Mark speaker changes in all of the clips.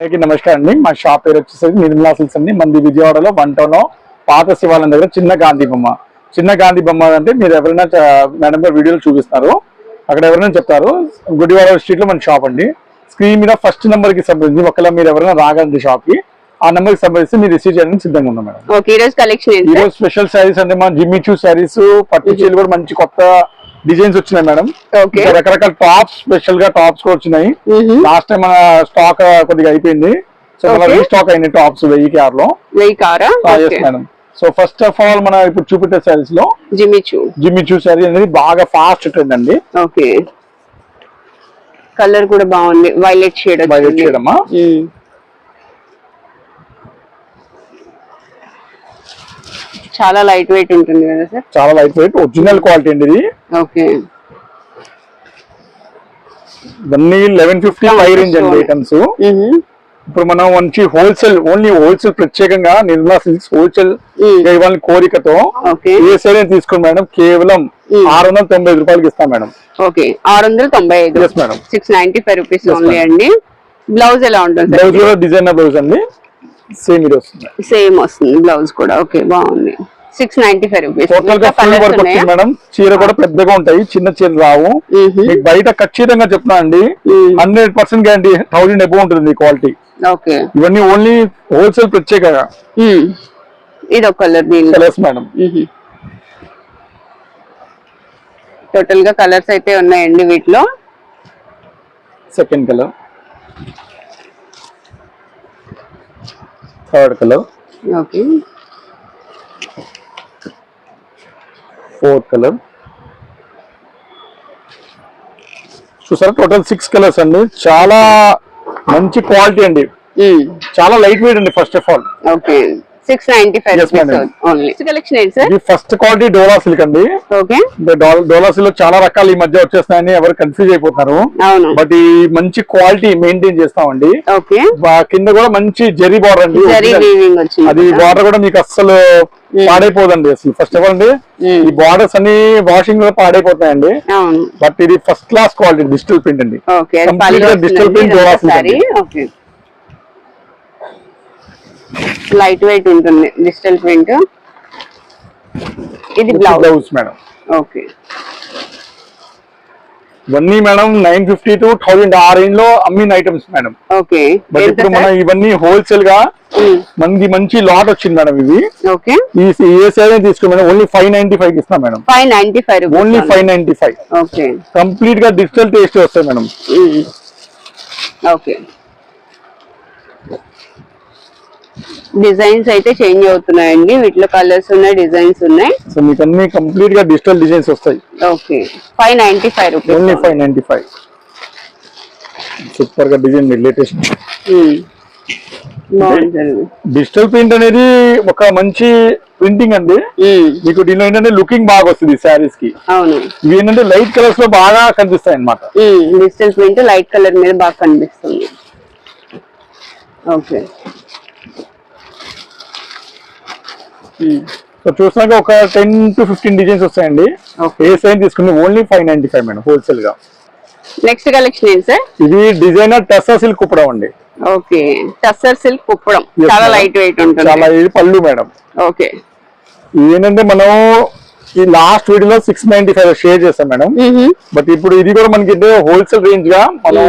Speaker 1: అందరికీ నమస్కారం అండి. మా షాప్ పేరు వచ్చేసరికి నిర్మలా సిల్క్స్ అండి. మంది విజయవాడలో వన్ టౌన్ పాత శివాలయం దగ్గర చిన్న గాంధీ బొమ్మ. చిన్న గాంధీ బొమ్మ అంటే మీరు ఎవరైనా మేడం గారు వీడియోలు చూపిస్తారు. అక్కడ ఎవరైనా చెప్తారు. గుడివాడ స్ట్రీట్లో మన షాప్ అండి. స్క్రీన్ మీద ఫస్ట్ నెంబర్కి సంబంధించి ఒకవేళ మీరు ఎవరైనా రాగలండి షాప్కి ఆ నెంబర్కి సంబంధించి మీరు రిసీవ్ చేయడానికి సిద్ధంగా ఉన్నాం మేడం. ఈ రోజు స్పెషల్ శారీస్ అంటే మన జిమ్మి చూ శారీస్ పట్టు చీరలు కూడా మంచి కొత్త డిజైన్స్ వచ్చినాయి మేడం. రకరకాల టాప్స్ స్పెషల్గా టాప్స్ కూడా వచ్చినాయి. లాస్ట్ టైం మన స్టాక్ కొద్దిగా అయిపోయింది. సో మన. రీస్టాక్ అయినాయి టాప్స్ వెయ్యి కేఆర్లో.
Speaker 2: వెయ్యి కారా
Speaker 1: madam so first of all మన ఇప్పుడు చూపెట్టే సారీస్లో
Speaker 2: జిమిచు
Speaker 1: జిమ్మి చూ శారీ అనేది బాగా ఫాస్ట్ ట్రెండ్ అండి.
Speaker 2: ఓకే. కలర్ కూడా బాగుంది. వైలెట్ షేడ్
Speaker 1: Violet shade అమ్మా.
Speaker 2: చాలా లైట్ వెయిట్ ఉంటుంది కదా సార్
Speaker 1: చాలా లైట్ వెయిట్ ఒరిజినల్ క్వాలిటీ అండి ఇది.
Speaker 2: ఓకే
Speaker 1: ఇవన్నీ లెవెన్ ఫిఫ్టీ ఫైవ్ రేంజ్ అండి ఐటమ్స్ ఇప్పుడు మనం మంచి హోల్సేల్ ఓన్లీ హోల్సేల్ ప్రత్యేకంగా నిర్మలా సిల్క్స్ హోల్సేల్ ఇవ్వాలని కోరికతో
Speaker 2: ఓకే
Speaker 1: ఏ సైడ్ తీసుకోండి మేడం. కేవలం
Speaker 2: Mm.
Speaker 1: ఆరు వందల తొంభై ఐదు రూపాయలకి ఇస్తాం మేడం.
Speaker 2: ఓకే ఆరు వందల తొంభై ఐదు.
Speaker 1: Yes, madam.
Speaker 2: Six ninety five rupees only. అండి. బ్లౌజ్ ఎలా ఉంటుంది
Speaker 1: బ్లౌజ్ డిజైనర్ బ్లౌజ్ అండి. సేమ్ ఇది వస్తుంది.
Speaker 2: సేమ్ వస్తుంది. బ్లౌజ్ కూడా. ఓకే బాగుంది. సిక్స్ నైన్టీ ఫైవ్ రూపీస్
Speaker 1: టోటల్గా ఫుల్ వర్క్ వచ్చింది మేడం. చీర కూడా పెద్దగా ఉంటాయి. చిన్న చీర రావు. మీకు బయట ఖచ్చితంగా చెప్తున్నా అండి. Hundred percent guarantee thousand above ఉంటుంది క్వాలిటీ
Speaker 2: ఓకే
Speaker 1: ఇవన్నీ ఓన్లీ హోల్సేల్ ప్రత్యేకంగా.
Speaker 2: ఇది ఒక కలర్
Speaker 1: కలర్స్ మేడం.
Speaker 2: టోటల్గా కలర్స్ అయితే ఉన్నాయండి వీటిలో.
Speaker 1: Second colour third colour
Speaker 2: okay.
Speaker 1: Fourth colour చూసారా? టోటల్ సిక్స్ కలర్స్ అండి. చాలా మంచి క్వాలిటీ అండి. చాలా లైట్ వెయిట్ అండి first of all.
Speaker 2: Okay. Six ninety five. Only collection ఏంటి sir
Speaker 1: first quality dola silk అండి.
Speaker 2: ఓకే
Speaker 1: డోలా- సిల్క్ చాలా రకాలు ఈ మధ్య వచ్చేస్తాయని ఎవరు కన్ఫ్యూజ్ అయిపోతున్నారు.
Speaker 2: అవును.
Speaker 1: బట్ ఈ మంచి క్వాలిటీ మెయింటైన్ చేస్తామండి.
Speaker 2: ఓకే
Speaker 1: కింద కూడా మంచి జెరీ బార్డర్ అండి. అది? బార్డర్ కూడా మీకు అస్సలు పాడైపోదండి అసలు. ఫస్ట్ ఆఫ్ ఆల్ అండి
Speaker 2: Mm.
Speaker 1: ఈ బార్డర్స్ అన్ని వాషింగ్లో పాడైపోతాయండి బట్ ఇది first class quality digital print అండి. డోలా అండి.
Speaker 2: ఓకే లైట్ వెయిట్ ఉంటుంది డిజిటల్ ప్రింట్ ఇది బ్లౌజ్.
Speaker 1: Madam
Speaker 2: okay.
Speaker 1: ఇవన్నీ madam nine fifty two thousand ఆ రేంజ్లో అమ్మిన ఐటమ్స్ మేడం
Speaker 2: ఓకే.
Speaker 1: బట్ ఇప్పుడు మనం ఇవన్నీ హోల్సేల్గా మనకి మంచి లాట్ వచ్చింది మేడం ఇవి.
Speaker 2: ఓకే.
Speaker 1: ఏ సైజ్ తీసుకుని madam only five ninety five ఇస్తాం madam
Speaker 2: five ninety five
Speaker 1: only five ninety five
Speaker 2: okay.
Speaker 1: కంప్లీట్గా డిజిటల్ టేస్ట్ వస్తాయి మేడం
Speaker 2: ఓకే. డిజైన్స్ అయితే చేంజ్ అవుతున్నాయండి. వీటిలో కలర్స్ ఉన్నాయి డిజైన్స్ ఉన్నాయి.
Speaker 1: సో మీకు అన్ని కంప్లీట్గా డిజిటల్ డిజైన్స్ వస్తాయి.
Speaker 2: Okay. Five ninety five
Speaker 1: only
Speaker 2: rupees
Speaker 1: five ninety five. సూపర్గా డిజైన్ లేటెస్ట్. డిజిటల్ ప్రింట్ అనేది ఒక మంచి ప్రింటింగ్ అండి. మీకు దీనిలో ఏంటంటే లుకింగ్ బాగా వస్తుంది శారీస్కి.
Speaker 2: అవును.
Speaker 1: ఇవి ఏంటంటే లైట్ కలర్స్లో బాగా కనిపిస్తాయి అన్నమాట.
Speaker 2: డిజిటల్ ప్రింట్ లైట్ కలర్ మీద బాగా కనిపిస్తుంది. ఓకే.
Speaker 1: సో చూసినాక ఒక టెన్ టు ఫిఫ్టీన్ డిజైన్స్ వస్తాయండి. ఏ సైజ్ తీసుకుని only five ninety five madam హోల్సేల్గా.
Speaker 2: నెక్స్ట్ కలెక్షన్ ఏంటి సార్
Speaker 1: ఇది డిజైనర్ టెస్సా సిల్క్ కుప్పడం అండి.
Speaker 2: Okay tussar silk Kuppadam. చాలా. లైట్ వెయిట్
Speaker 1: చాలా
Speaker 2: ఉంటుంది.
Speaker 1: ఇది పళ్ళు మేడం.
Speaker 2: ఓకే
Speaker 1: ఏంటంటే మనం ఈ లాస్ట్ వీడియోలో సిక్స్ నైన్టీ ఫైవ్ షేర్ చేస్తాం మేడం. బట్ ఇప్పుడు ఇది కూడా మనకి హోల్సేల్ రేంజ్గా మనం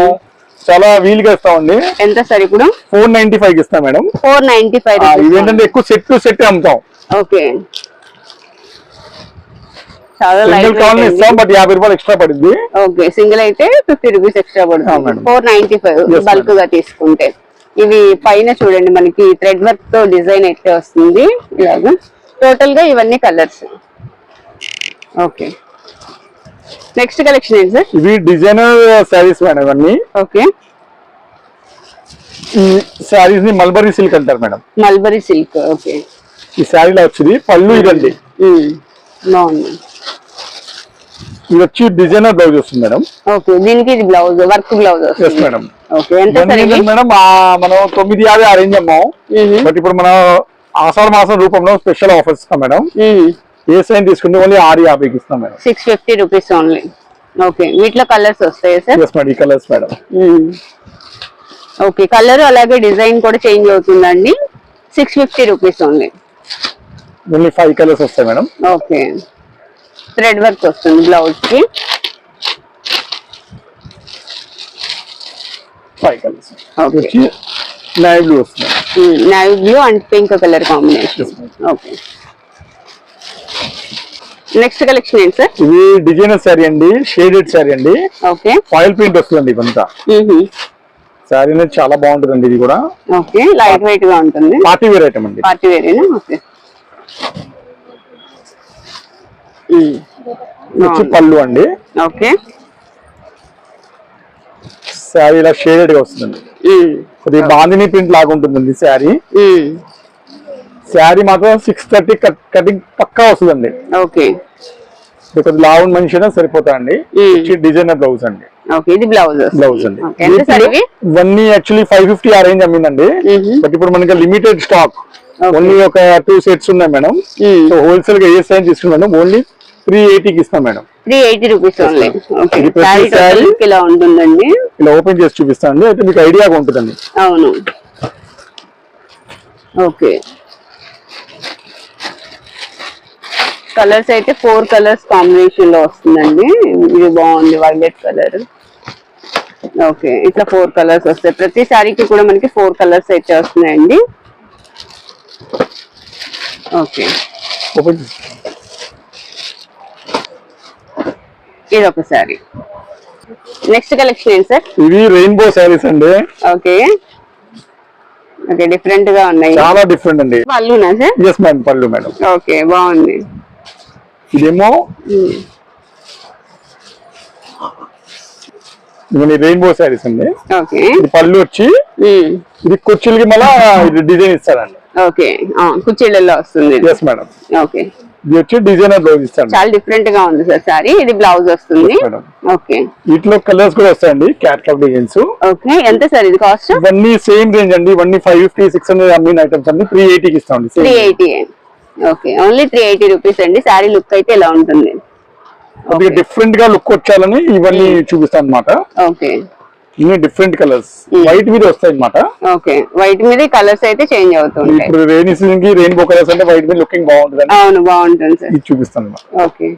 Speaker 1: చాలా వీలుగా ఇస్తామండి
Speaker 2: ఎంత సార్ ఇప్పుడు?
Speaker 1: ఫోర్ నైన్టీ ఫైవ్ ఇస్తాం మేడం.
Speaker 2: ఫోర్ నైన్టీ ఫైవ్
Speaker 1: ఏంటంటే ఎక్కువ సెట్ టు సెట్ అమ్ముతాం.
Speaker 2: ఓకే.
Speaker 1: బట్ యాభై రూపాయలు ఎక్స్ట్రా
Speaker 2: ఓకే సింగిల్ అయితే ఫిఫ్టీ రూపీస్ ఎక్స్ట్రా పడుతుంది. ఫోర్ నైన్టీ ఫైవ్ బల్క్గా తీసుకుంటే. ఇవి పైన చూడండి మనకి థ్రెడ్ వర్క్తో డిజైన్ అయితే వస్తుంది. ఇలాగా. టోటల్గా ఇవన్నీ కలర్స్ ఓకే. నెక్స్ట్ కలెక్షన్ ఏంటి సార్?
Speaker 1: ఇవి డిజైనర్ శారీస్ మేడం ఇవన్నీ.
Speaker 2: ఓకే.
Speaker 1: ఈ శారీస్ని మల్బరీ సిల్క్ అంటారు మేడం.
Speaker 2: Mulberry silk okay.
Speaker 1: ఈ శారీలో వచ్చింది. పళ్ళు ఇదండి.
Speaker 2: బాగుంది.
Speaker 1: ఇది వచ్చి డిజైనర్ బ్లౌజ్ వస్తుంది మేడం.
Speaker 2: ఓకే దీనికి ఇది blouse work blouse
Speaker 1: yes madam
Speaker 2: okay ఎంత
Speaker 1: మేడం మనం తొమ్మిది యాభై అరేంజ్ అమ్మాం.
Speaker 2: మ్మ్.
Speaker 1: బట్ ఇప్పుడు మనం ఆషాఢ మాసం రూపంలో స్పెషల్ ఆఫర్స్ ఇస్తాం మేడం. ఏ సైన్ తీసుకుంటే ఓన్లీ ఆరు యాభైకి ఇస్తాం madam.
Speaker 2: Six fifty rupees only okay వీటిలో కలర్స్ వస్తాయి సార్
Speaker 1: ఎస్ మేడం ఈ కలర్స్ మేడం.
Speaker 2: ఓకే కలర్ అలాగే డిజైన్ కూడా చేంజ్ అవుతుందండి. Six fifty rupees only
Speaker 1: only five colours వస్తాయి మేడం.
Speaker 2: ఓకే. థ్రెడ్ వర్క్ వస్తుంది బ్లౌజ్కి
Speaker 1: five colours.
Speaker 2: Okay.
Speaker 1: Navy blue వస్తుంది.
Speaker 2: Navy blue and pink colour combination. Okay. Next collection ఏంటి sir?
Speaker 1: ఇది designer sari అండి షేడెడ్ శారీ అండి.
Speaker 2: ఓకే.
Speaker 1: ఫాయిల్ ప్రింట్ వస్తుందండి ఇదంతా శారీ అనేది చాలా బాగుంటుందండి ఇది కూడా.
Speaker 2: ఓకే. లైట్ వెయిట్గా ఉంటుంది.
Speaker 1: పార్టీ వేర్ ఐటమ్ అండి.
Speaker 2: పార్టీ వేరేనా? ఓకే.
Speaker 1: వచ్చి పళ్ళు అండి.
Speaker 2: ఓకే.
Speaker 1: శారీ ఇలా షేడెడ్గా వస్తుందండి. కొద్దిగా బాందిని ప్రింట్ లాగా ఉంటుందండి శారీ. శారీ మాత్రం సిక్స్ థర్టీ కటింగ్ పక్కా వస్తుందండి.
Speaker 2: ఓకే.
Speaker 1: ఇది కొద్దిగా లావుండ్ మనిషి అయినా
Speaker 2: Mm.
Speaker 1: వచ్చి డిజైనర్ బ్లౌజ్ అండి.
Speaker 2: బ్లౌజ్
Speaker 1: అండి. ఇవన్నీ యాక్చువల్లీ ఫైవ్ ఫిఫ్టీ ఆ రేంజ్ అమ్మిందండి. బట్ ఇప్పుడు మనకి లిమిటెడ్ స్టాక్. ఓన్లీ ఒక టూ సెట్స్ ఉన్నాయి మేడం. సో హోల్సేల్గా ఏ సైజ్ తీసుకున్నాం మేడం ఓన్లీ త్రీ ఎయిటీకి ఇస్తాం మేడం
Speaker 2: త్రీ ఎయిటీ రూపీస్ ఇలా ఉంటుందండి.
Speaker 1: ఇలా ఓపెన్ చేసి చూపిస్తానండి అయితే మీకు ఐడియాగా ఉంటుందండి.
Speaker 2: అవును. ఓకే కలర్స్ అయితే ఫోర్ కలర్స్ కాంబినేషన్లో వస్తుందండి. ఇది బాగుంది వైలెట్ కలర్ ఓకే ఇట్లా ఫోర్ కలర్స్ వస్తాయి. ప్రతి సారీకి కూడా మనకి ఫోర్ కలర్స్ అయితే వస్తున్నాయండి. ఓకే. ఇది ఒక సారీ నెక్స్ట్ కలెక్షన్ ఏంటి సార్?
Speaker 1: ఇవి రెయిన్బో శారీస్ అండి.
Speaker 2: ఓకే. ఓకే డిఫరెంట్గా ఉన్నాయి.
Speaker 1: చాలా డిఫరెంట్ అండి.
Speaker 2: పళ్ళునా సార్?
Speaker 1: ఎస్ మేడం పళ్ళు మేడం.
Speaker 2: ఓకే బాగుంది.
Speaker 1: ఇదేమో
Speaker 2: ఉమ్.
Speaker 1: ఇవన్నీ రెయిన్బో శారీస్ అండి.
Speaker 2: ఓకే.
Speaker 1: ఇది పళ్ళు వచ్చి
Speaker 2: ఉమ్.
Speaker 1: ఇది కుర్చీలకి మళ్ళా ఇది డిజైన్ ఇస్తారండి.
Speaker 2: ఓకే. కుర్చీలలో వస్తుంది. ఇది.
Speaker 1: Yes madam
Speaker 2: okay.
Speaker 1: ఇది వచ్చి డిజైనర్ బ్లౌజ్ ఇస్తాను.
Speaker 2: చాలా డిఫరెంట్గా ఉంది సార్ సారీ. ఇది బ్లౌజ్ వస్తుంది. ఓకే.
Speaker 1: వీటిలో కలర్స్ కూడా వస్తాయండి క్యాట్లాగ్ డిజైన్స్
Speaker 2: ఓకే. ఎంత సార్ ఇది కాస్ట్
Speaker 1: ఇవన్నీ సేమ్ రేంజ్ అండి. ఇవన్నీ ఫైవ్ ఫిఫ్టీ సిక్స్ హండ్రెడ్ అమ్మిన ఐటమ్స్ అన్ని three ఎయిటీకి
Speaker 2: three eighty okay. Only three eighty rupees అండి. సారీ లుక్ అయితే ఇలా ఉంటుంది?
Speaker 1: కొద్దిగా డిఫరెంట్గా లుక్ వచ్చాలని ఇవన్నీ చూపిస్తాను అనమాట
Speaker 2: ఓకే.
Speaker 1: ఇన్ని డిఫరెంట్ కలర్స్
Speaker 2: Hmm.
Speaker 1: వైట్ మీద వస్తాయి అనమాట
Speaker 2: ఓకే వైట్ మీద కలర్స్ అయితే చేంజ్ అవుతుంటాయి.
Speaker 1: ఇప్పుడు రెయినీ సీజన్కి రెయిన్బో కలర్స్ అంటే వైట్ మీద లుకింగ్ బాగుంటుంది
Speaker 2: అవును బాగుంటుంది సార్.
Speaker 1: ఇది చూపిస్తాను.
Speaker 2: ఓకే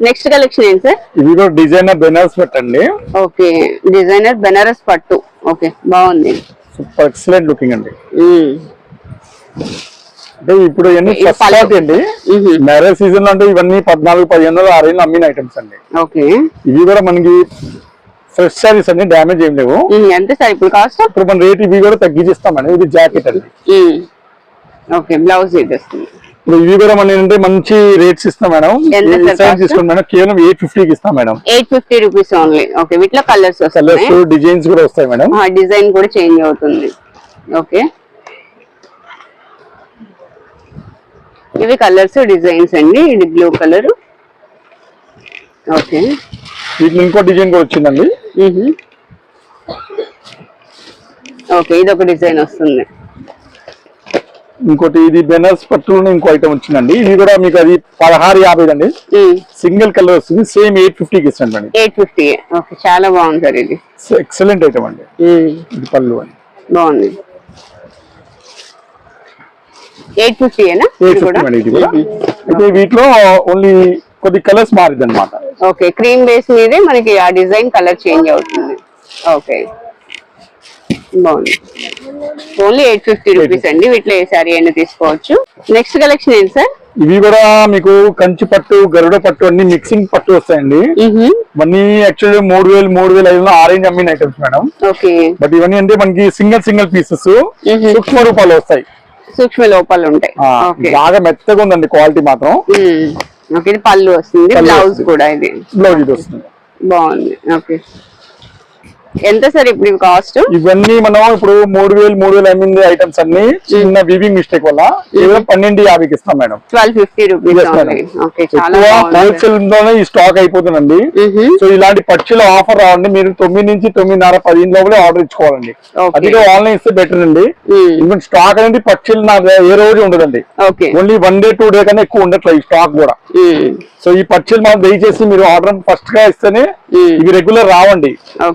Speaker 2: నెక్స్ట్ కలెక్షన్ ఏంటి సార్?
Speaker 1: ఇవి కూడా డిజైనర్ బెనర్స్ పెట్టండి
Speaker 2: ఓకే డిజైనర్ బెనారస్ పట్టు. ఓకే బాగుంది.
Speaker 1: సూపర్ ఎక్సలెంట్ లుకింగ్ అండి.
Speaker 2: మ్మ్.
Speaker 1: అంటే ఇప్పుడు ఇవన్నీ
Speaker 2: ఇది
Speaker 1: ఫస్ట్ అండి. మ్యారేజ్ సీజన్లో అంటే ఇవన్నీ పద్నాలుగు పదిహేను వందలు ఆరేళ్ళు అమ్మిన ఐటమ్స్ అండి.
Speaker 2: ఓకే
Speaker 1: ఇవి కూడా మనకి ఫ్రెష్ సారీస్ అండి డ్యామేజ్ ఏం లేవు.
Speaker 2: ఎంత సార్? ఇప్పుడు కాస్ట్
Speaker 1: ఇప్పుడు మన రేట్ ఇవి కూడా తగ్గించిస్తామండి ఇది జాకెట్ అండి.
Speaker 2: ఓకే బ్లౌజ్ ఇది వస్తుంది.
Speaker 1: ఇప్పుడు ఇవి కూడా మన ఏంటంటే మంచి రేట్స్ ఇస్తాం మేడం? తీసుకుని మేడం కేవలం ఎయిట్ ఫిఫ్టీకి ఇస్తాం madam.
Speaker 2: Eight fifty rupees only okay వీటిలో కలర్స్
Speaker 1: కలర్స్ డిజైన్స్ కూడా వస్తాయి మేడం.
Speaker 2: డిజైన్ కూడా చేంజ్ అవుతుంది. ఓకే. ఇవి కలర్స్ డిజైన్స్ అండి. ఇది బ్లూ కలర్ ఓకే.
Speaker 1: వీటిలో ఇంకో డిజైన్ కూడా వచ్చిందండి.
Speaker 2: ఓకే ఇది ఒక డిజైన్ వస్తుంది.
Speaker 1: ఇంకోటి ఇది బెనర్స్ పట్టులోనే ఇంకో ఐటమ్ వచ్చిందండి. ఇది కూడా మీకు అది పదహారు యాభై అండి. సింగిల్ కలర్ వస్తుంది. సేమ్ ఎయిట్ ఫిఫ్టీకి ఇస్తాను మేడం
Speaker 2: ఎయిట్ ఫిఫ్టీ ఓకే చాలా బాగుంది సార్ ఇది.
Speaker 1: ఎక్సలెంట్ ఐటమ్ అండి. ఇది పళ్ళు అండి.
Speaker 2: బాగుంది. ఎయిట్ ఫిఫ్టీ
Speaker 1: ఫిఫ్టీ అండి ఇది కూడా. అయితే వీటిలో ఓన్లీ కొద్ది కలర్స్ మారిద్ది అనమాట
Speaker 2: ఓకే క్రీమ్ బేస్ మీదే మనకి ఆ డిజైన్ కలర్ చేంజ్ అవుతుంది. ఓకే. బాగుంది. ఓన్లీ ఎయిట్ ఫిఫ్టీ రూపీస్ అండి వీటిలో ఏ సారీ అయినా తీసుకోవచ్చు. నెక్స్ట్ కలెక్షన్ ఏంటి సార్?
Speaker 1: ఇవి కూడా మీకు కంచి పట్టు గరుడ పట్టు అన్ని మిక్సింగ్ పట్టు వస్తాయండి. ఇవన్నీ యాక్చువల్లీ మూడు వేలు మూడు వేలు ఐదు ఆరెంజ్ అమ్మిన ఐటమ్స్ మేడం.
Speaker 2: ఓకే.
Speaker 1: బట్ ఇవన్నీ అంటే మనకి సింగిల్ సింగిల్ పీసెస్. సూక్ష్మ రూపాలు వస్తాయి.
Speaker 2: సూక్ష్మ లోపాలు ఉంటాయి.
Speaker 1: బాగా మెత్తగా ఉందండి క్వాలిటీ మాత్రం.
Speaker 2: ఓకే ఇది పళ్ళు వస్తుంది బ్లౌజ్. కూడా ఇది.
Speaker 1: బ్లౌజ్ ఇది వస్తుంది.
Speaker 2: బాగుంది. ఓకే. ఎంత సార్ ఇప్పుడు కాస్ట్
Speaker 1: ఇవన్నీ మనం ఇప్పుడు మూడు వేలు మూడు వేలు అమ్మింది ఐటమ్స్ అన్ని చిన్న వీవింగ్ మిస్టేక్ వల్ల కేవలం పన్నెండు యాభైకి ఇస్తాం మేడం.
Speaker 2: ట్వెల్వ్ ఫిఫ్టీ రూపీస్
Speaker 1: హోల్సేల్లోనే ఈ స్టాక్ అయిపోతుందండి. సో ఇలాంటి పక్షుల ఆఫర్ రావండి మీరు తొమ్మిది నుంచి తొమ్మిదిన్నర పదిహేను లోపలే ఆర్డర్ ఇచ్చుకోవాలండి. అది ఆన్లైన్ ఇస్తే బెటర్ అండి.
Speaker 2: మ్మ్.
Speaker 1: ఎందుకంటే స్టాక్ అనేది పక్షులు ఏ రోజు ఉండదండి.
Speaker 2: Okay
Speaker 1: only one day two day కన్నా ఎక్కువ ఉండట్లేదు ఈ స్టాక్ కూడా.
Speaker 2: మ్మ్.
Speaker 1: సో ఈ పక్షులు మనం దయచేసి మీరు ఆర్డర్ ఫస్ట్గా ఇస్తేనే. ఇవి రెగ్యులర్ రావండి.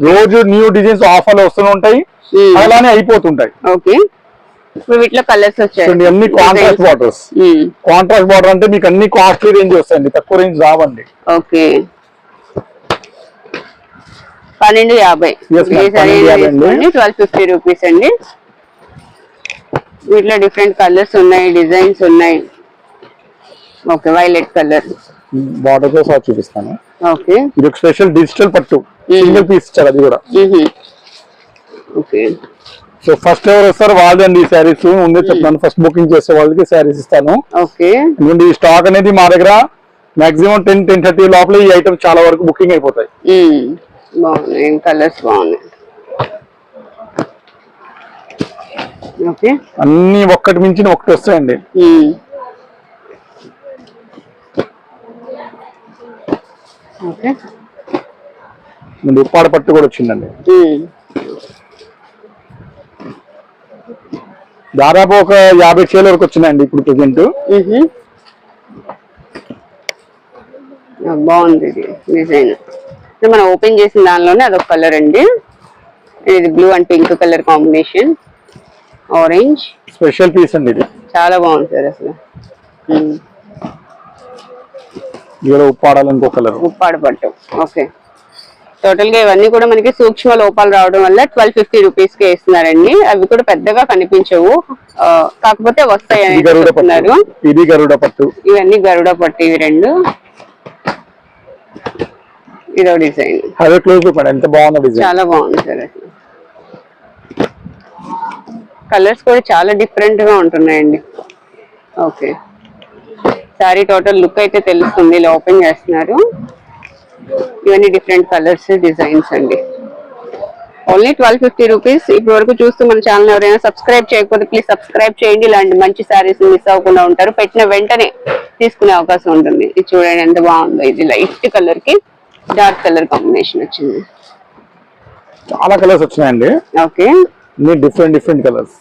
Speaker 1: రోజు న్యూ డిజైన్స్ ఆఫర్లు వస్తూనే ఉంటాయి. అలానే అయిపోతుంటాయి.
Speaker 2: ఓకే. వీటిలో కలర్స్ వచ్చాయి.
Speaker 1: అన్ని కాంట్రాస్ట్ బార్డర్స్
Speaker 2: ఉమ్,
Speaker 1: కాంట్రాస్ట్ బార్డర్ అంటే మీకు అన్ని కాస్ట్లీ రేంజ్ వస్తాయండి. తక్కువ రేంజ్ రావండి.
Speaker 2: ఓకే. పన్నెండు యాభై. ట్వెల్వ్ ఫిఫ్టీ రూపీస్ అండి. వీటిలో డిఫరెంట్ కలర్స్ ఉన్నాయి డిజైన్స్ ఉన్నాయి. ఓకే వైలెట్ కలర్
Speaker 1: బార్డర్తో సహా చూపిస్తాను.
Speaker 2: ఓకే.
Speaker 1: ఇది ఒక స్పెషల్ డిజిటల్ పట్టు. సింగిల్ పీస్ ఇచ్చారు అది కూడా.
Speaker 2: ఓకే.
Speaker 1: సో ఫస్ట్ ఎవరు వస్తారు వాళ్ళండి ఈ శారీస్. ముందే చెప్తాను. ఫస్ట్ బుకింగ్ చేసే వాళ్ళకి శారీస్ ఇస్తాను.
Speaker 2: ఓకే.
Speaker 1: ఎందుకంటే ఈ స్టాక్ అనేది మా దగ్గర మాక్సిమం టెన్ టెన్ థర్టీ లోపల ఈ ఐటమ్ చాలా వరకు బుకింగ్ అయిపోతాయి.
Speaker 2: బాగున్నాయి. కలర్స్ బాగున్నాయి. ఓకే.
Speaker 1: అన్ని ఒక్కటి మించిన ఒకటి వస్తాయండి
Speaker 2: ఓకే
Speaker 1: ముందు ఉప్పాడ పట్టు కూడా వచ్చిందండి. దాదాపు ఒక యాభై చీల వరకు వచ్చినాయండి ఇప్పుడు ప్రజెంట్.
Speaker 2: బాగుంది ఇది డిజైన్. మనం ఓపెన్ చేసిన దానిలోనే అదొక కలర్ అండి. ఇది blue and pink colour combination. Orange.
Speaker 1: Special piece అండి ఇది.
Speaker 2: చాలా బాగుంది సార్ అసలు.
Speaker 1: ఇక్కడ ఉప్పాడాలి ఇంకో కలర్
Speaker 2: ఉప్పాడు పట్టు. ఓకే. టోటల్గా ఇవన్నీ కూడా మనకి సూక్ష్మ లోపాలు రావడం వల్ల ట్వెల్వ్ ఫిఫ్టీ రూపీస్కి ఇస్తున్నారండి. అవి కూడా పెద్దగా కనిపించవు. కాకపోతే వస్తాయి
Speaker 1: ఇది
Speaker 2: అని
Speaker 1: గరుడ
Speaker 2: చెప్తున్నారు.
Speaker 1: పట్టు ఇది గరుడ పట్టు.
Speaker 2: ఇవన్నీ గరుడ పట్టు ఇవి రెండు. ఇదో డిజైన్.
Speaker 1: అదే క్లోజ్ ఎంత బాగుందో డిజైన్.
Speaker 2: చాలా బాగుంది సార్ కలర్స్ కూడా చాలా డిఫరెంట్గా ఉంటున్నాయండి. ఓకే. సారీ టోటల్ లుక్ అయితే తెలుస్తుంది ఇలా ఓపెన్ చేస్తున్నారు. ఇవన్నీ డిఫరెంట్ కలర్స్ డిజైన్స్ అండి. Only twelve fifty rupees. ఇప్పటి వరకు చూస్తూ మన ఛానల్ ఎవరైనా సబ్స్క్రైబ్ చేయకపోతే ప్లీజ్ సబ్స్క్రైబ్ చేయండి. ఇలాంటి మంచి సారీస్ మిస్ అవ్వకుండా ఉంటారు. పెట్టిన వెంటనే తీసుకునే అవకాశం ఉంటుంది. ఇది చూడండి ఎంత బాగుందో. ఇది లైట్ కలర్కి డార్క్ కలర్ కాంబినేషన్ వచ్చింది.
Speaker 1: చాలా కలర్స్ వచ్చినాయండి.
Speaker 2: Okay.
Speaker 1: Different different colours.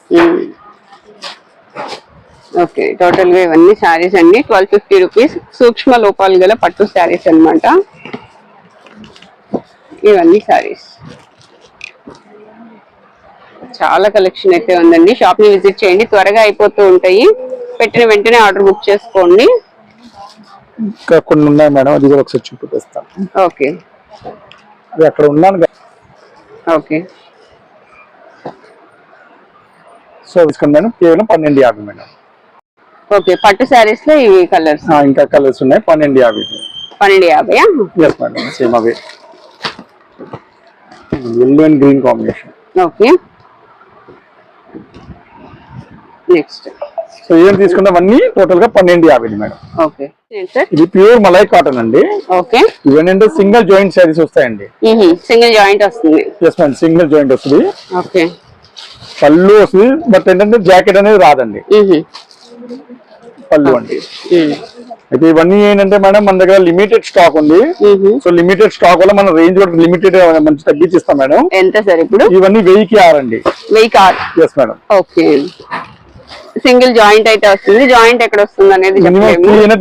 Speaker 2: Okay టోటల్గా ఇవన్నీ శారీస్ అండి. ట్వెల్వ్ ఫిఫ్టీ రూపీస్ సూక్ష్మ లోపాలు గల పట్టు శారీస్ అన్నమాట. ఇవన్నీ శారీస్. చాలా కలెక్షన్ అయితే ఉందండి. షాప్ని విజిట్ చేయండి. త్వరగా అయిపోతూ ఉంటాయి. పెట్టిన వెంటనే ఆర్డర్ బుక్ చేసుకోండి.
Speaker 1: ఇంకా కొన్ని ఉన్నాయి మేడం. అది కూడా ఒకసారి చూపిస్తాను.
Speaker 2: ఓకే.
Speaker 1: అది అక్కడ ఉన్నాను.
Speaker 2: ఓకే.
Speaker 1: సో మేడం కేవలం పన్నెండు యాభై మేడం.
Speaker 2: ఓకే పట్టు శారీస్లో ఇవి కలర్స్?
Speaker 1: ఇంకా కలర్స్ ఉన్నాయి. పన్నెండు యాభై
Speaker 2: పన్నెండు యాభై
Speaker 1: same away yellow and green combination
Speaker 2: okay. Next
Speaker 1: so ఏం తీసుకున్నాం అన్ని టోటల్గా పన్నెండు యాభై మేడం
Speaker 2: ఓకే.
Speaker 1: ఇది ప్యూర్ మలై కాటన్ అండి.
Speaker 2: ఓకే.
Speaker 1: ఇవన్నీ సింగిల్ జాయింట్ శారీస్ వస్తాయండి.
Speaker 2: సింగిల్ జాయింట్ వస్తుంది.
Speaker 1: ఎస్ మేడం సింగిల్ జాయింట్ వస్తుంది.
Speaker 2: ఓకే.
Speaker 1: పళ్ళు వస్తుంది. బట్ ఏంటంటే జాకెట్ అనేది రాదండి. పళ్ళు అండి. అయితే ఇవన్నీ ఏంటంటే మేడం మన దగ్గర లిమిటెడ్ స్టాక్ ఉంది. సో లిమిటెడ్ స్టాక్ వల్ల మన రేంజ్ కూడా లిమిటెడ్ మంచి తగ్గించిస్తాం మేడం.
Speaker 2: ఎంత సార్ ఇప్పుడు?
Speaker 1: ఇవన్నీ వెయ్యికి ఆరండి
Speaker 2: వెయ్యి car
Speaker 1: yes madam.
Speaker 2: Okay. Single joint అయితే వస్తుంది. జాయింట్ ఎక్కడ వస్తుంది అనేది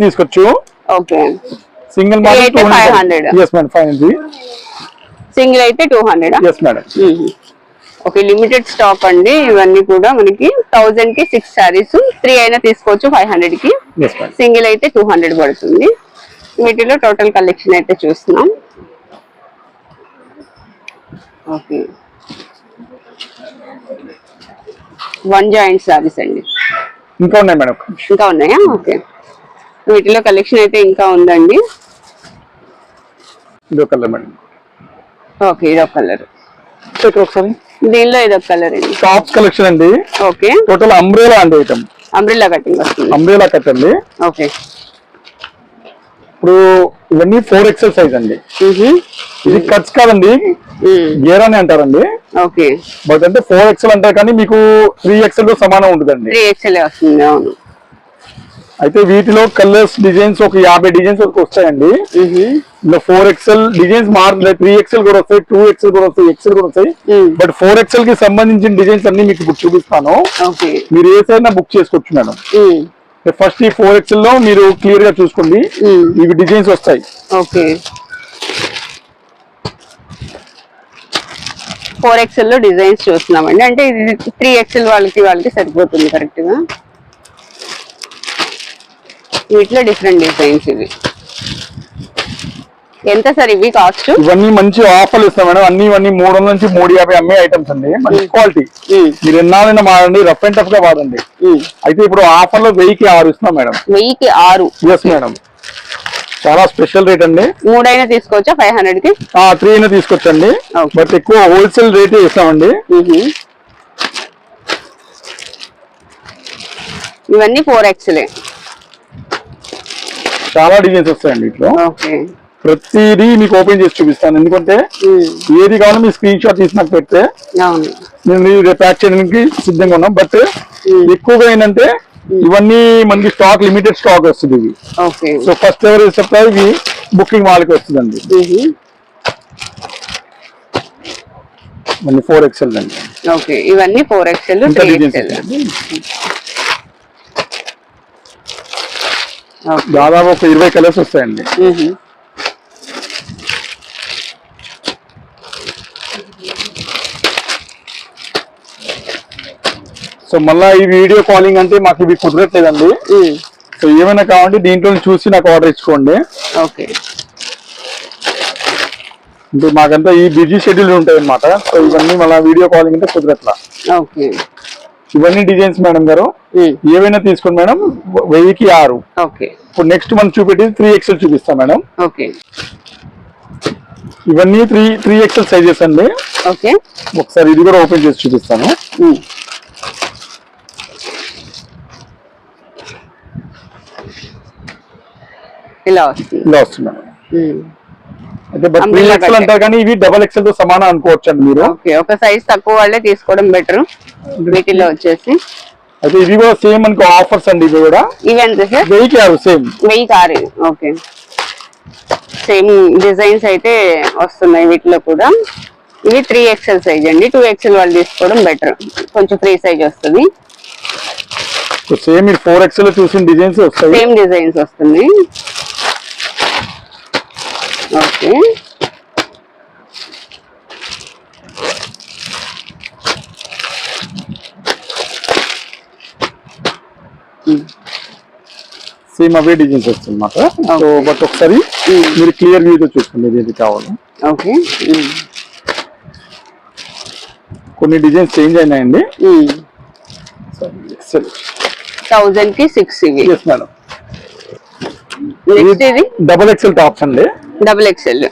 Speaker 1: తీసుకోవచ్చు
Speaker 2: ఓకే.
Speaker 1: సింగిల్
Speaker 2: Three అయితే 500.
Speaker 1: ఎస్ మేడం ఫైవ్
Speaker 2: సింగిల్ అయితే two hundred
Speaker 1: yes madam.
Speaker 2: Okay limited stock అండి. ఇవన్నీ కూడా మనకి థౌజండ్కి సిక్స్ శారీస్ త్రీ అయినా తీసుకోవచ్చు ఫైవ్
Speaker 1: హండ్రెడ్కి.
Speaker 2: సింగిల్ అయితే టూ హండ్రెడ్ పడుతుంది. వీటిలో టోటల్ కలెక్షన్ అయితే చూస్తున్నాం. ఓకే. వన్ జాయింట్ సారీస్ అండి.
Speaker 1: ఇంకా ఉన్నాయి మేడం.
Speaker 2: ఇంకా ఉన్నాయా? ఓకే. వీటిలో కలెక్షన్ అయితే ఇంకా ఉందండి.
Speaker 1: ఇది కలర్ మేడం.
Speaker 2: ఓకే ఇదొక కలర్.
Speaker 1: ఒకసారి.
Speaker 2: దీనిలో ఇదొక కలర్ అండి
Speaker 1: టాప్స్ కలెక్షన్ అండి.
Speaker 2: ఓకే.
Speaker 1: టోటల్ అంబ్రేలా అండి ఐటమ్
Speaker 2: అంబ్రిల్లా కటింగ్ వస్తుంది.
Speaker 1: అంబ్రేలా కట్ అండి.
Speaker 2: ఓకే.
Speaker 1: ఇప్పుడు ఇవన్నీ ఫోర్ ఎక్సెల్ సైజ్ అండి. ఇది కట్స్ కాదండి. గేర్ అని అంటారండి.
Speaker 2: ఓకే.
Speaker 1: బట్ అంటే ఫోర్ ఎక్సెల్ అంటారు కానీ మీకు త్రీ ఎక్సెల్తో సమానం ఉంటుందండి.
Speaker 2: త్రీ ఎక్స్ఎల్ వస్తుంది అవును.
Speaker 1: అయితే వీటిలో కలర్స్ డిజైన్స్ ఒక యాభై డిజైన్స్ వరకు వస్తాయండి. ఇందులో ఫోర్ ఎక్సెల్ డిజైన్స్ మారుతాయి త్రీ ఎక్సెల్ కూడా వస్తాయి టూ ఎక్సెల్ కూడా వస్తాయి ఎక్సెల్ కూడా వస్తాయి. బట్ ఫోర్ ఎక్సెల్కి సంబంధించిన డిజైన్స్ అన్ని మీకు ఇప్పుడు చూపిస్తాను.
Speaker 2: ఓకే.
Speaker 1: మీరు ఏ సైడ్ బుక్ చేసుకోవచ్చు మేడం? ఫస్ట్ ఈ ఫోర్ ఎక్సెల్లో మీరు క్లియర్గా చూసుకోండి. ఇవి డిజైన్స్ వస్తాయి.
Speaker 2: ఓకే. ఫోర్ ఎక్స్ఎల్లో డిజైన్స్ చూస్తున్నామండి. అంటే ఇది త్రీ ఎక్స్ఎల్ వాళ్ళకి వాళ్ళకి సరిపోతుంది కరెక్ట్గా? వీటిలో డిఫరెంట్ డిజైన్స్ ఇవి. ఎంత సార్ ఇవి కాస్ట్
Speaker 1: ఇవన్నీ మంచి ఆఫర్లు ఇస్తాం మేడం. అన్ని ఇవన్నీ మూడు వందల నుంచి మూడు యాభై అమ్మే ఐటమ్స్ అండి. మంచి క్వాలిటీ మీరు ఎన్నాళ్ళైనా వాడండి రఫ్ అండ్ టఫ్గా వాడండి. అయితే ఇప్పుడు ఆఫర్లో వెయ్యికి ఆరు ఇస్తున్నాం మేడం.
Speaker 2: వెయ్యికి ఆరు.
Speaker 1: Yes madam. చాలా స్పెషల్ రేట్ అండి.
Speaker 2: మూడైనా తీసుకోవచ్చా? ఫైవ్
Speaker 1: హండ్రెడ్కి? త్రీ అయినా తీసుకొచ్చండి.
Speaker 2: Okay.
Speaker 1: బట్ ఎక్కువ హోల్సేల్ రేటే ఇస్తామండి.
Speaker 2: ఇవన్నీ ఫోర్ ఎక్స్లే
Speaker 1: చాలా డిజైన్స్ వస్తాయండి ఇట్లా.
Speaker 2: ఓకే.
Speaker 1: ప్రతిదీ మీకు ఓపెన్ చేసి చూపిస్తాను. ఎందుకంటే ఏది కావాలో మీ స్క్రీన్ షాట్ తీసి నాకు పెడితే నేను ప్యాక్ చేయడానికి సిద్ధంగా ఉన్నాం. బట్ ఎక్కువగా ఏంటంటే ఇవన్నీ మనకి స్టాక్ లిమిటెడ్ స్టాక్ వస్తుంది ఇవి.
Speaker 2: ఓకే.
Speaker 1: సో ఫస్ట్ ఎవరు చెప్తారు ఇవి బుకింగ్ వాళ్ళకి వస్తుందండి. మళ్ళీ ఫోర్ ఎక్స్ఎల్ అండి.
Speaker 2: ఓకే. ఇవన్నీ ఫోర్ ఎక్స్ఎల్
Speaker 1: ఇంకా
Speaker 2: త్రీ
Speaker 1: డిజైన్స్
Speaker 2: ఎక్స్ఎల్
Speaker 1: వస్తాయండి. దాదాపు ఒక ఇరవై కలర్స్ వస్తాయండి. సో మళ్ళా ఈ వీడియో కాలింగ్ అంటే మాకు ఇవి కుదరట్లేదండి. సో ఏమైనా కావాలంటే దీంట్లో చూసి నాకు ఆర్డర్ ఇచ్చుకోండి.
Speaker 2: ఓకే.
Speaker 1: అంటే మాకంతా ఈ బిజీ షెడ్యూల్ ఉంటాయి అనమాట సో ఇవన్నీ మళ్ళీ వీడియో కాలింగ్ అంటే కుదరట్లా.
Speaker 2: ఓకే.
Speaker 1: ఇవన్నీ డిజైన్స్ మేడం గారు. ఏవైనా తీసుకోండి మేడం వెయ్యికి ఆరు.
Speaker 2: ఓకే.
Speaker 1: ఇప్పుడు నెక్స్ట్ మనం చూపెట్టేది త్రీ ఎక్స్ఎల్ చూపిస్తాం మేడం
Speaker 2: ఓకే.
Speaker 1: ఇవన్నీ త్రీ త్రీ ఎక్స్ఎల్ సైజెస్ అండి.
Speaker 2: ఓకే.
Speaker 1: ఒకసారి ఇది కూడా ఓపెన్ చేసి చూపిస్తాను.
Speaker 2: ఇలా వస్తుంది.
Speaker 1: ఇలా వస్తుంది మేడం అంటారు కానీ ఇవి డబల్ ఎక్స్ఎల్తో సమానం అనుకోవచ్చు అండి మీరు.
Speaker 2: ఓకే ఒక సైజ్ తక్కువ వాళ్ళే తీసుకోవడం బెటర్ వీటిలో వచ్చేసి.
Speaker 1: అయితే ఇవి కూడా సేమ్ అనుకో ఆఫర్స్ అండి ఇవి కూడా.
Speaker 2: ఇవి ఎంత సార్?
Speaker 1: వెయ్యికి ఆరు సేమ్
Speaker 2: వెయ్యి కారు ఓకే సేమ్ డిజైన్స్ అయితే వస్తున్నాయి వీటిలో కూడా. ఇవి త్రీ ఎక్స్ఎల్ సైజ్ అండి. టూ ఎక్స్ఎల్ వాళ్ళు తీసుకోవడం బెటర్ కొంచెం ఫ్రీ సైజ్ వస్తుంది.
Speaker 1: సేమ్ మీరు ఫోర్ ఎక్స్ఎల్ చూసిన డిజైన్స్ వస్తాయి.
Speaker 2: సేమ్ డిజైన్స్ వస్తుంది. ఓకే.
Speaker 1: సేమ్ అవే డిజైన్స్ వస్తుంది అన్నమాట సో బట్ ఒకసారి మీరు క్లియర్ వ్యూతో చూసుకోండి ఇది ఏది కావాలి.
Speaker 2: ఓకే.
Speaker 1: కొన్ని డిజైన్స్ చేంజ్ అయినాయండి.
Speaker 2: థౌజండ్కి సిక్స్ ఇవి.
Speaker 1: డబల్ ఎక్స్ఎల్ టాప్స్ అండి
Speaker 2: డబుల్ ఎక్స్ఎల్.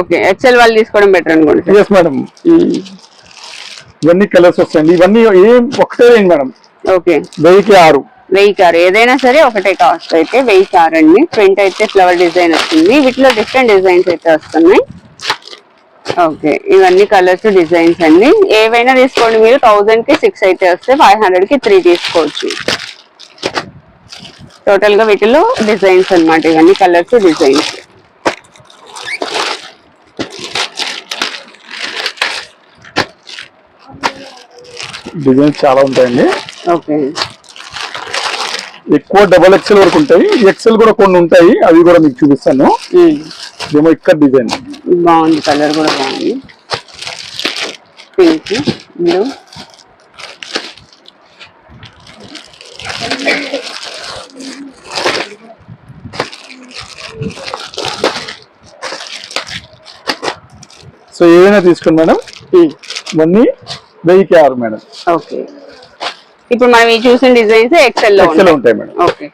Speaker 2: ఓకే ఎక్స్ఎల్ వాళ్ళు తీసుకోవడం బెటర్ అనుకోండి
Speaker 1: ఎస్ మేడం ఇవన్నీ కలర్స్ వస్తాయండి. ఇవన్నీ ఏం ఒకటే రేంజ్ మేడం
Speaker 2: ఓకే.
Speaker 1: వెయ్యికి ఆరు.
Speaker 2: వెయ్యి కారు ఏదైనా సరే ఒకటే కాస్ట్ అయితే వెయ్యి కార్ అండి. ఫ్రంట్ అయితే ఫ్లవర్ డిజైన్ వస్తుంది. వీటిలో డిఫరెంట్ డిజైన్స్ అయితే వస్తున్నాయి. ఓకే ఇవన్నీ కలర్స్ డిజైన్స్ అండి. ఏవైనా తీసుకోండి మీరు. థౌజండ్కి సిక్స్ అయితే వస్తే ఫైవ్ హండ్రెడ్కి త్రీ తీసుకోవచ్చు. టోటల్గా వీటిలో డిజైన్స్ అన్నమాట. ఇవన్నీ కలర్స్ డిజైన్స్
Speaker 1: డిజైన్స్ చాలా ఉంటాయండి.
Speaker 2: ఓకే.
Speaker 1: ఎక్కువ డబల్ ఎక్స్ఎల్ వరకు ఉంటాయి. ఎక్స్ఎల్ కూడా కొన్ని ఉంటాయి. అవి కూడా మీకు చూపిస్తాను. ఇదేమో ఇక్కడ డిజైన్.
Speaker 2: బాగుంది. కలర్ కూడా బాగుంది. పింక్ బ్లూ
Speaker 1: సో ఏదైనా తీసుకోండి మేడం. ఇవన్నీ వెయ్యికి ఆరు మేడం.
Speaker 2: ఓకే. ఇప్పుడు మనం ఈ చూసిన డిజైన్స్ ఎక్సెల్లో
Speaker 1: ఎక్స్ఎల్ ఉంటాయి మేడం.
Speaker 2: ఓకే.